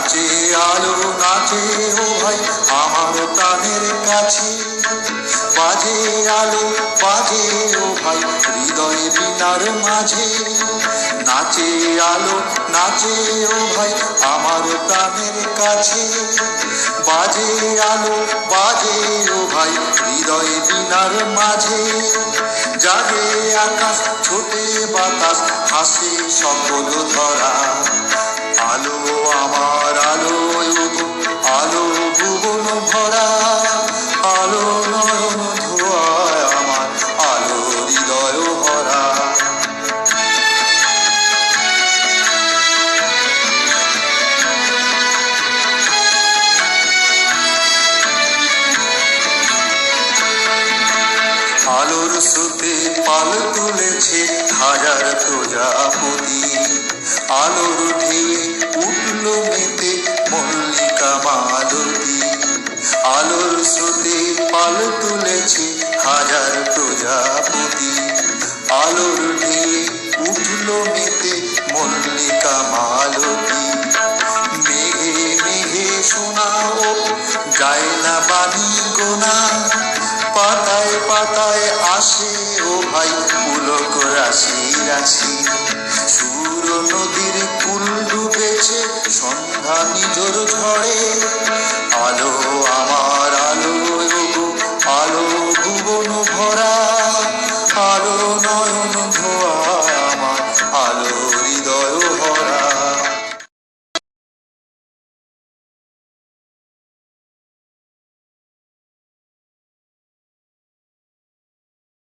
নাচে আলো নাচে ও ভাই, আমার প্রাণের কাছে। বাজে আলো, বাজে ও ভাই, হৃদয়ে বিনার মাঝে। নাচে আলো, নাচে ও ভাই, আমার প্রাণের কাছে। বাজে আলো, বাজে ও ভাই, হৃদয়ে বিনার মাঝে। জাগে আকাশ, ছোটে বাতাস, হাসে সকল ধরা। আলো আমার ভরা আলো নয়ন ধোয়ায় আমার আলো আলোর সুতে পাল তুলেছে হাজার প্রজাপতি। আলোর ঢেলে সুতে পাল তুলেছে হাজার প্রজাপতি। আলোর ঢেলে উঠল মেতে মল্লিকা মালতী। মেঘে মেঘে শোনাও যায় না বাণী গোনা। পাতায় পাতায় আসে, ও ভাই পুলক রাশি রাশি। সুর নদীর কুল ডুবেছে, সন্ধ্যা নিজর ঝড়ে।